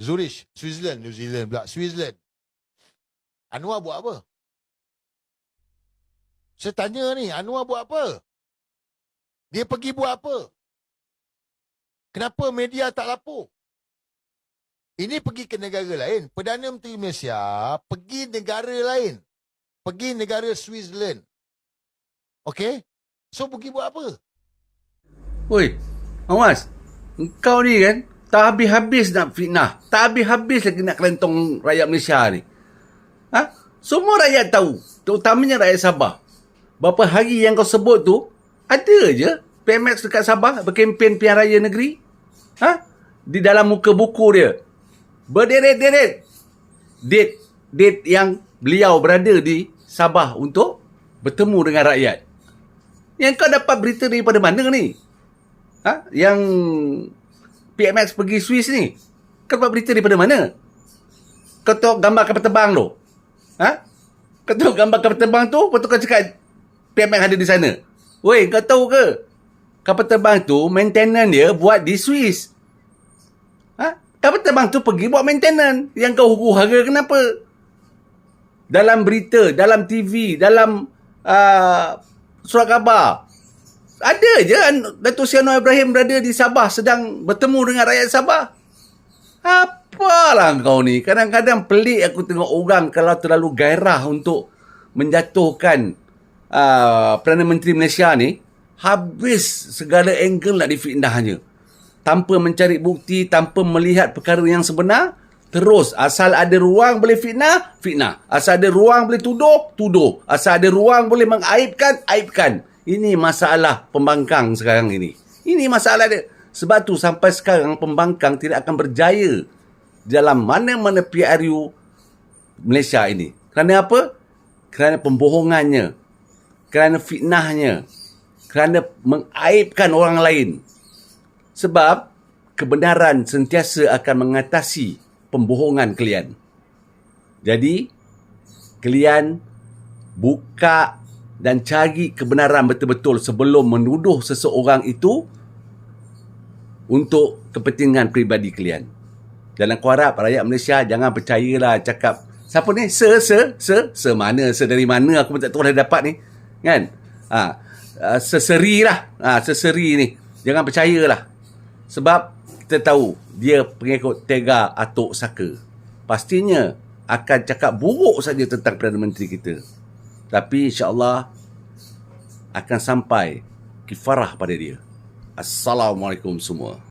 Zurich, Switzerland, New Zealand pula, Switzerland. Anwar buat apa? Saya tanya ni, Anwar buat apa? Dia pergi buat apa? Kenapa media tak lapor? Ini pergi ke negara lain. Perdana Menteri Malaysia pergi negara lain. Pergi negara Switzerland. Okey? So pergi buat apa? Oi, Awas. Engkau ni kan tak habis-habis nak fitnah. Tak habis-habis lagi nak kelentong rakyat Malaysia ni. Ha? Semua rakyat tahu. Terutamanya rakyat Sabah. Berapa hari yang kau sebut tu, ada je PMX dekat Sabah berkempen pilihan raya negeri. Ha? Di dalam muka buku dia. Berderet-deret. Date, date yang beliau berada di Sabah untuk bertemu dengan rakyat. Yang kau dapat berita daripada mana ni? Ha? Yang PMX pergi Swiss ni. Kau dapat berita daripada mana? Kau tengok gambar kapal terbang tu. Ha? Kau tengok gambar kapal terbang tu, lepas tu kau cakap PMX ada di sana. Weh, kau tahu ke? Kapal terbang tu, maintenance dia buat di Swiss. Ha? Kapal terbang tu pergi buat maintenance. Yang kau huru-hara kenapa? Dalam berita, dalam TV, dalam uh, surat khabar. Ada je Datuk Anwar Ibrahim berada di Sabah sedang bertemu dengan rakyat Sabah. Apalah kau ni. Kadang-kadang pelik aku tengok orang kalau terlalu gairah untuk menjatuhkan uh, Perdana Menteri Malaysia ni. Habis segala angle nak difitnahnya. Tanpa mencari bukti, tanpa melihat perkara yang sebenar. Terus asal ada ruang boleh fitnah, fitnah. Asal ada ruang boleh tuduh, tuduh. Asal ada ruang boleh mengaibkan, aibkan. Ini masalah pembangkang sekarang ini. Ini masalah dia. Sebab tu sampai sekarang pembangkang tidak akan berjaya dalam mana-mana PRU Malaysia ini. Kerana apa? Kerana pembohongannya. Kerana fitnahnya. Kerana mengaibkan orang lain. Sebab kebenaran sentiasa akan mengatasi pembohongan kalian. Jadi, kalian buka dan cari kebenaran betul-betul sebelum menuduh seseorang itu untuk kepentingan peribadi kalian. Dan aku harap rakyat Malaysia jangan percayalah cakap siapa ni? Se, se, se, se mana? Se dari mana? Aku pun tak tahu dah dapat ni. Kan? Ha, seseri lah. Ha, seseri ni. Jangan percayalah. Sebab kita tahu dia pengikut tega atuk saka. Pastinya akan cakap buruk saja tentang Perdana Menteri kita. Tapi insyaAllah akan sampai kifarah pada dia. Assalamualaikum semua.